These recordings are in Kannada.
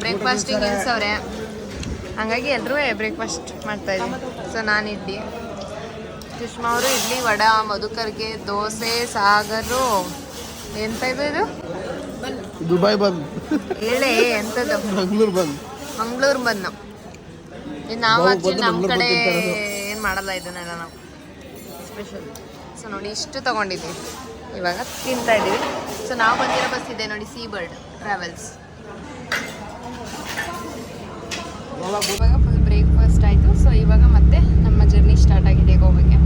ಬ್ರೇಕ್ಫಾಸ್ಟಿಗೆ ನಿಲ್ಸವ್ರೆ. ಹಂಗಾಗಿ ಎಲ್ಲರೂ ಬ್ರೇಕ್ಫಾಸ್ಟ್ ಮಾಡ್ತಾ ಇದ್ದೀವಿ. ಸೊ ನಾನು ಇಡ್ಲಿ ಸುಷ್ಮಾ ಅವರು ಇಡ್ಲಿ ವಡ ಮಧುಕರ್ಗೆ ದೋಸೆ ಸಾಗರು. ಎಂತ ಇದು ಇದು? ದುಬೈ ಬಂದ್. ಹೇಳಿ ಎಂತದ್ದು ಮಂಗ್ಳೂರ್ ಬಂದ್. ಮಂಗಳೂರು ಇದು ನಾವು. ಆಕ್ಚುಲಿ ನಮ್ಮ ಕಡೆ ಬಂದು ಏನು ಮಾಡಲ್ಲ ಇದನ್ನೆಲ್ಲ ನಾವು. ಸ್ಪೆಷಲ್ ಸೊ ನೋಡಿ ಇಷ್ಟು ತಗೊಂಡಿದ್ದೀವಿ ಇವಾಗ ತಿಂತಾ ಇದ್ದೀವಿ. ಸೊ ನಾವು ಬಂದಿರೋ ಬಸ್ ಇದೆ ನೋಡಿ ಸೀ ಬರ್ಡ್ ಟ್ರಾವೆಲ್ಸ್ ಇವಾಗ ಫುಲ್ ಬ್ರೇಕ್ಫಾಸ್ಟ್ ಆಯಿತು. ಸೊ ಇವಾಗ ಮತ್ತೆ ನಮ್ಮ ಜರ್ನಿ ಸ್ಟಾರ್ಟ್ ಆಗಿದೆ ಗೋವಾಗೆ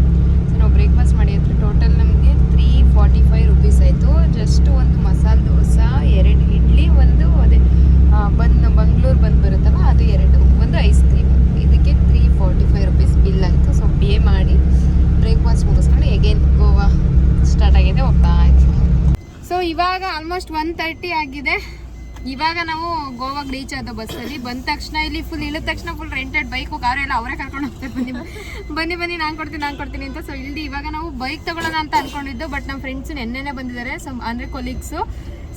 ಸೊ ನಾವು ಬ್ರೇಕ್ಫಾಸ್ಟ್ ಮಾಡಿ ಮಾಡಿದ್ರೆ ಟೋಟಲ್ ನಮಗೆ ತ್ರೀ ಫಾರ್ಟಿ ಫೈವ್ ರುಪೀಸ್ ಆಯಿತು. ಜಸ್ಟ್ ಒಂದು ಮಸಾಲೆ ದೋಸೆ, ಎರಡು ಇಡ್ಲಿ, ಒಂದು ಅದೇ ಬಂದು ಬಂಗ್ಳೂರು ಬಂದು ಬರುತ್ತಲ್ಲ, ಅದು ಎರಡು, ಒಂದು ಐಸ್ ಕ್ರೀಮ್ ಇದಕ್ಕೆ three forty five rupees bill ಆಯಿತು. ಸೊ ಪೇ ಮಾಡಿ ಬ್ರೇಕ್ಫಾಸ್ಟ್ ಮುಗಿಸ್ಕೊಂಡು ಎಗೇನ್ ಗೋವಾ ಸ್ಟಾರ್ಟ್ ಆಗಿದೆ, ಹೋಗ್ತಾ ಇತ್ತು ಸೊ ಇವಾಗ ಆಲ್ಮೋಸ್ಟ್ ಒನ್ ತರ್ಟಿ ಆಗಿದೆ. ಇವಾಗ ನಾವು ಗೋವಾಗೆ ರೀಚ್ ಆದ ಬಸ್ಸಲ್ಲಿ ಬಂದ ತಕ್ಷಣ ಇಲ್ಲಿ ಫುಲ್ ಇಳಿದ ತಕ್ಷಣ ಫುಲ್ ರೆಂಟೆಡ್ ಬೈಕು ಕಾರು ಎಲ್ಲ ಅವರೇ ಕರ್ಕೊಂಡು ಹೋಗ್ತಾರೆ. ಬನ್ನಿ ಬನ್ನಿ. ಬನ್ನಿ ನಾನು ಕೊಡ್ತೀನಿ ನಾನು ಕೊಡ್ತೀನಿ ಅಂತ. ಸೊ ಇಲ್ಲಿ ಇವಾಗ ನಾವು ಬೈಕ್ ತಗೊಳ್ಳೋಣ ಅಂತ ಅನ್ಕೊಂಡಿದ್ದು ಬಟ್ ನಮ್ಮ ಫ್ರೆಂಡ್ಸ್ ನೆನ್ನೆನೆ ಬಂದಿದ್ದಾರೆ ಸೊ ಅಂದರೆ ಕೊಲೀಗ್ಸು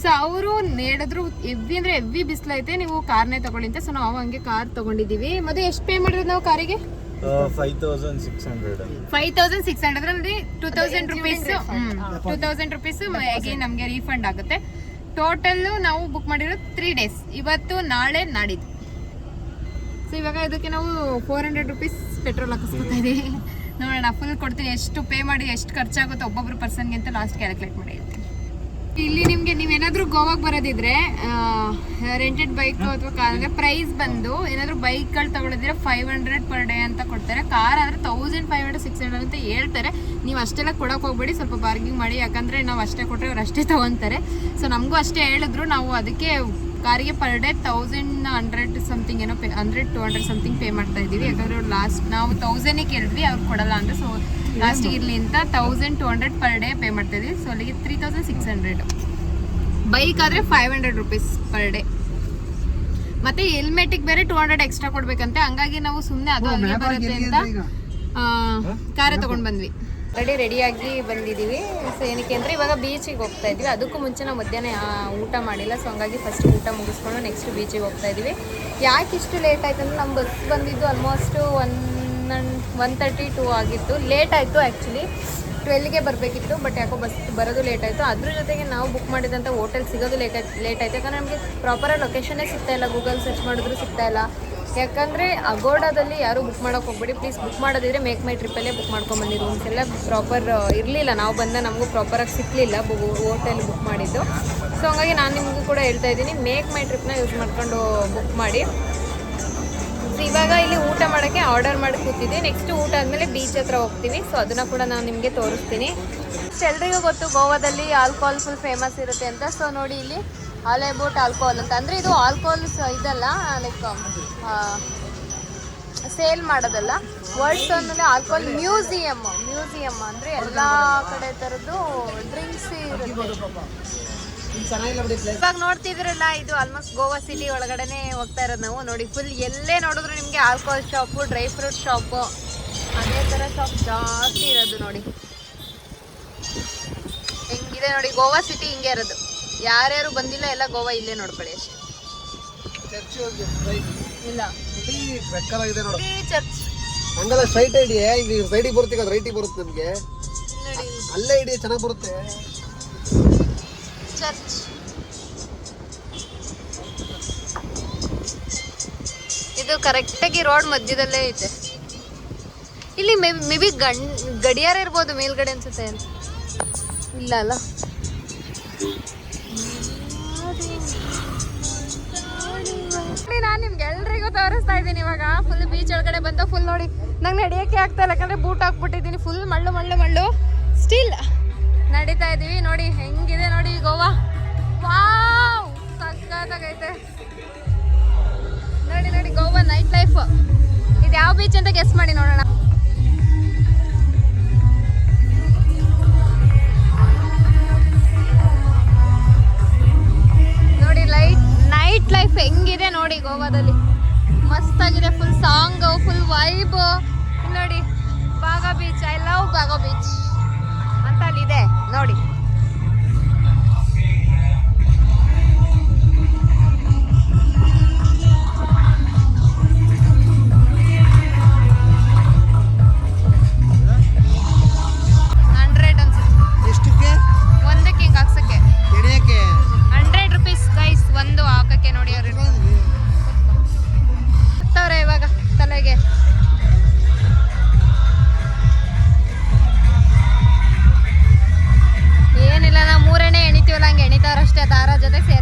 ಸೊ ಅವರು ಹೇಳಿದ್ರು ಎವ್ವಿ ಅಂದರೆ ಎವ್ವಿ ಬಿಸಿಲೈತೆ ನೀವು ಕಾರ್ನೇ ತಗೊಳ್ಳಿ ಅಂತ. ಸೊ ನಾವು ಹಂಗೆ ಕಾರ್ ತಗೊಂಡಿದ್ದೀವಿ. ಮತ್ತೆ ಎಷ್ಟು ಪೇ ಮಾಡಿದ್ರು ನಾವು ಕಾರಿಗೆ five thousand six hundred five thousand six hundred ಅಲ್ಲಿ two thousand rupees two thousand rupees again ನಮಗೆ ರೀಫಂಡ್ ಆಗುತ್ತೆ. ಟೋಟಲ್ ನಾವು ಬುಕ್ ಮಾಡಿರೋದು ತ್ರೀ ಡೇಸ್ ಇವತ್ತು ನಾಳೆ ನಾಡಿದ್ದು. ಸೊ ಇವಾಗ ಇದಕ್ಕೆ ನಾವು ಫೋರ್ ಹಂಡ್ರೆಡ್ ರುಪೀಸ್ ಪೆಟ್ರೋಲ್ ಹಾಕಿಸ್ಕೊತಾ ಇದೀವಿ ನೋಡೋಣ ಫುಲ್ ಕೊಡ್ತೀನಿ. ಎಷ್ಟು ಪೇ ಮಾಡಿ ಎಷ್ಟು ಖರ್ಚಾಗುತ್ತೆ ಒಬ್ಬೊಬ್ರು ಪರ್ಸನ್ಗೆ ಅಂತ ಲಾಸ್ಟ್ ಕ್ಯಾಲ್ಕುಲೇಟ್ ಮಾಡಿ ಹೇಳ್ತೀನಿ. ಇಲ್ಲಿ ನಿಮಗೆ ನೀವೇನಾದರೂ ಗೋವಾಗೆ ಬರೋದಿದ್ರೆ ರೆಂಟೆಡ್ ಬೈಕ್ ಅಥವಾ ಕಾರ್ ಅಂದರೆ ಪ್ರೈಸ್ ಬಂದು ಏನಾದರೂ ಬೈಕ್ಗಳು ತಗೊಳಿದ್ರೆ ಫೈವ್ ಹಂಡ್ರೆಡ್ ಪರ್ ಡೇ ಅಂತ ಕೊಡ್ತಾರೆ. ಕಾರ್ ಆದರೆ thousand five hundred six hundred ಅಂತ ಹೇಳ್ತಾರೆ. ನೀವು ಅಷ್ಟೆಲ್ಲ ಕೊಡೋಕೆ ಹೋಗ್ಬೇಡಿ, ಸ್ವಲ್ಪ ಬಾರ್ಗಿಂಗ್ ಮಾಡಿ, ಯಾಕಂದರೆ ನಾವು ಅಷ್ಟೇ ಕೊಟ್ಟರೆ ಅವ್ರು ಅಷ್ಟೇ ತೊಗೊತಾರೆ ಸೊ ನಮಗೂ ಅಷ್ಟೇ ಹೇಳಿದ್ರು, ನಾವು ಅದಕ್ಕೆ ಕಾರಿಗೆ per day thousand hundred something ಏನೋ pay hundred two hundred something pay ಮಾಡ್ತಾ ಇದ್ದೀವಿ ಯಾಕಂದರೆ ಅವ್ರು ಲಾಸ್ಟ್ ನಾವು ತೌಸಂಡೇ ಕೇಳಿದ್ವಿ, ಅವ್ರು ಕೊಡಲ್ಲ ಅಂದರೆ ಸೊ ಲಾಸ್ಟಿಗೆ ಇರಲಿ ಅಂತ thousand two hundred per day pay ಮಾಡ್ತಾ ಇದ್ದೀವಿ ಸೊ ಅಲ್ಲಿಗೆ three thousand six hundred bike ಆದರೆ five hundred rupees per day ಮತ್ತೆ ಹೆಲ್ಮೆಟಿಗೆ ಬೇರೆ ಟೂ ಹಂಡ್ರೆಡ್ ಎಕ್ಸ್ಟ್ರಾ ಕೊಡ್ಬೇಕಂತೆ. ಹಂಗಾಗಿ ನಾವು ಸುಮ್ಮನೆ ಅದು ಅಲ್ಲಿಗೆ ಬರುತ್ತೆ ಅಂತ ಕಾರೇ ತಗೊಂಡ್ ಬಂದ್ವಿ. ರೆಡಿ ರೆಡಿಯಾಗಿ ಬಂದಿದ್ದೀವಿ ಸೊ ಏನಕ್ಕೆ ಅಂದರೆ ಇವಾಗ ಬೀಚಿಗೆ ಹೋಗ್ತಾ ಇದ್ವಿ. ಅದಕ್ಕೂ ಮುಂಚೆ ನಾವು ಮಧ್ಯಾಹ್ನ ಊಟ ಮಾಡಿಲ್ಲ. ಸೊ ಹಂಗಾಗಿ ಫಸ್ಟ್ ಊಟ ಮುಗಿಸ್ಕೊಂಡು ನೆಕ್ಸ್ಟ್ ಬೀಚಿಗೆ ಹೋಗ್ತಾ ಇದ್ದೀವಿ ಯಾಕೆ ಇಷ್ಟು ಲೇಟ್ ಆಯ್ತು ಅಂದರೆ ನಮ್ಮ ಬಸ್ ಬಂದಿದ್ದು almost one one thirty two ಆಗಿತ್ತು. ಲೇಟ್ ಆಯಿತು ಆ್ಯಕ್ಚುಲಿ ಟ್ವೆಲ್ಗೆ ಬರಬೇಕಿತ್ತು ಬಟ್ ಯಾಕೋ ಬಸ್ ಬರೋದು ಲೇಟ್ ಆಯಿತು. ಅದ್ರ ಜೊತೆಗೆ ನಾವು ಬುಕ್ ಮಾಡಿದಂಥ ಹೋಟೆಲ್ ಸಿಗೋದು ಲೇಟ್ ಲೇಟ್ ಆಯಿತು. ಯಾಕಂದರೆ ನಮಗೆ ಪ್ರಾಪರಾಗಿ ಲೊಕೇಶನ್ನೇ ಸಿಗ್ತಾ ಇಲ್ಲ. ಗೂಗಲ್ ಸರ್ಚ್ ಮಾಡಿದ್ರು ಸಿಗ್ತಾ ಇಲ್ಲ. ಯಾಕಂದರೆ ಅಗೋಡಾದಲ್ಲಿ ಯಾರೂ ಬುಕ್ ಮಾಡೋಕೆ ಹೋಗ್ಬೇಡಿ. ಪ್ಲೀಸ್ ಬುಕ್ ಮಾಡೋದಿದ್ರೆ ಮೇಕ್ ಮೈ ಟ್ರಿಪ್ಪಲ್ಲೇ ಬುಕ್ ರೂಮ್ಸ್ ಎಲ್ಲ ಪ್ರಾಪರ್ ಇರಲಿಲ್ಲ. ನಾವು ಬಂದ ನಮಗೂ ಪ್ರಾಪರಾಗಿ ಸಿಕ್ಕಲಿಲ್ಲ ಹೋಟೆಲ್ ಬುಕ್ ಮಾಡಿದ್ದು. ಸೊ ಹಂಗಾಗಿ ನಾನು ನಿಮಗೂ ಕೂಡ ಹೇಳ್ತಾ ಇದ್ದೀನಿ. ಮೇಕ್ ಮೈ ಟ್ರಿಪ್ನ ಯೂಸ್ ಮಾಡ್ಕೊಂಡು ಬುಕ್ ಮಾಡಿ. ಸೊ ಇವಾಗ ಇಲ್ಲಿ ಊಟ ಮಾಡೋಕ್ಕೆ ಆರ್ಡರ್ ಮಾಡಿ ಕೂತಿದ್ದೆ. ನೆಕ್ಸ್ಟ್ ಊಟ ಆದಮೇಲೆ ಬೀಚ್ ಹತ್ರ ಹೋಗ್ತೀವಿ. ಸೊ ಅದನ್ನು ಕೂಡ ನಾನು ನಿಮಗೆ ತೋರಿಸ್ತೀನಿ. ಎಲ್ರಿಗೂ ಗೊತ್ತು ಗೋವಾದಲ್ಲಿ ಆಲ್ಕೋಹಾಲ್ ಫುಲ್ ಫೇಮಸ್ ಇರುತ್ತೆ ಅಂತ. ಸೊ ನೋಡಿ ಇಲ್ಲಿ ಆಲ್ ಅಬೌಟ್ ಆಲ್ಕೋಹಾಲ್ ಅಂತ. ಅಂದರೆ ಇದು ಆಲ್ಕೋಹಾಲ್ ಇದಲ್ಲ ಲೈಕ್ ಸೇಲ್ ಮಾಡೋದಲ್ಲ. ವರ್ಡ್ಸ್ ಆಮೇಲೆ ಆಲ್ಕೋಹಾಲ್ ಮ್ಯೂಸಿಯಮ್ ಮ್ಯೂಸಿಯಮ್ ಅಂದರೆ ಎಲ್ಲ ಕಡೆ ಥರದ್ದು ಡ್ರಿಂಕ್ಸ್ ಇರುತ್ತೆ. ಇವಾಗ ನೋಡ್ತಿದ್ರಲ್ಲ ಇದು ಆಲ್ಮೋಸ್ಟ್ ಗೋವಾ ಸಿಟಿ ಒಳಗಡೆನೆ ಹೋಗ್ತಾ ಇರೋದು ನಾವು. ನೋಡಿ ಫುಲ್ ಎಲ್ಲೇ ನೋಡಿದ್ರು ನಿಮಗೆ alcohol shop dry fruit shop ಅದೇ ಥರ ಶಾಪ್ ಜಾಸ್ತಿ ಇರೋದು ನೋಡಿ. ಹೆಂಗಿದೆ ನೋಡಿ ಗೋವಾ ಸಿಟಿ ಹಿಂಗೆ ಇರೋದು. ಯಾರ್ಯಾರು ಬಂದಿಲ್ಲ ಎಲ್ಲ ಗೋವಾ ಇಲ್ಲೇ ನೋಡ್ಕೊಳ್ಳಿ ಅಷ್ಟೇ. ಇಲ್ಲ. ಬೆಕ್ಕಲಾಗಿದೆ ನೋಡು. ಚರ್ಚ್ ಹಂಗಲ್ಲ ಸ್ಟ್ರೈಟ್ ಐಡಿ ಈಗ ಸೈಡಿಗೆ ಬರುತ್ತೆ ಈಗ ರೈಟಿಗೆ ಬರುತ್ತೆ ನಮಗೆ. ಅಲ್ಲೇ ಐಡಿ ಚೆನ್ನಾಗಿ ಬರುತ್ತೆ. ಚರ್ಚ್ ಇದು ಕರೆಕ್ಟಾಗಿ ರೋಡ್ ಮಧ್ಯದಲ್ಲೇ ಐತೆ. ಇಲ್ಲಿ ಮೇ ಬಿ ಗಣ್, ಗಡಿಯಾರ ಇರ್ಬೋದು, ಮೇಲ್ಗಡೆ ಅನ್ಸುತ್ತೆ ಅಂತ. ಇಲ್ಲ ಅಲ್ಲ? ನಾನು ನಿಮ್ಗೆ ಎಲ್ರಿಗೂ ತೋರಿಸ್ತಾ ಇದ್ದೀನಿ ಇವಾಗ. ಫುಲ್ ಬೀಚ್ ಒಳಗಡೆ ಬಂದು ಫುಲ್ ನೋಡಿ. ನಂಗೆ ನಡೆಯೋಕ್ಕೆ ಆಗ್ತಾ ಇಲ್ಲ, ಯಾಕಂದ್ರೆ ಬೂಟ್ ಹಾಕ್ಬಿಟ್ಟಿದ್ದೀನಿ. ಫುಲ್ ಮಳ್ಳು ಮಳ್ಳು ಮಳ್ಳು. ಸ್ಟಿಲ್ ನಡೀತಾ ಇದೀವಿ. ನೋಡಿ, ಹೆಂಗಿದೆ ನೋಡಿ ಗೋವಾ. ವಾವ್! ಸಕ್ಕತ್ತಾಗೈತೆ ನೋಡಿ ನೋಡಿ ಗೋವಾ ನೈಟ್ ಲೈಫ್ ಇದು ಯಾವ ಬೀಚ್ ಅಂತ ಗೆಸ್ ಮಾಡಿ ನೋಡೋಣ. ನೋಡಿ ಲೈಟ್ ನೈಟ್ ಲೈಫ್ ಹೆಂಗಿದೆ ನೋಡಿ ಗೋವಾದಲ್ಲಿ. ಮಸ್ತಾಗಿದೆ ಫುಲ್ ಸಾಂಗ್ ಫುಲ್ ವೈಬ್ ನೋಡಿ Baga beach I love Baga total ಇದೆ ನೋಡಿ ಒಂದಕ್ಕೆ ಹಿಂಗೆ ಹಾಕ್ಸಕ್ಕೆ. ಹಂಡ್ರೆಡ್ ರುಪೀಸ್ ಗೈಸ್ ಒಂದು ಹಾಕಕ್ಕೆ ನೋಡಿ ಅವ್ರಿಗೆ Yo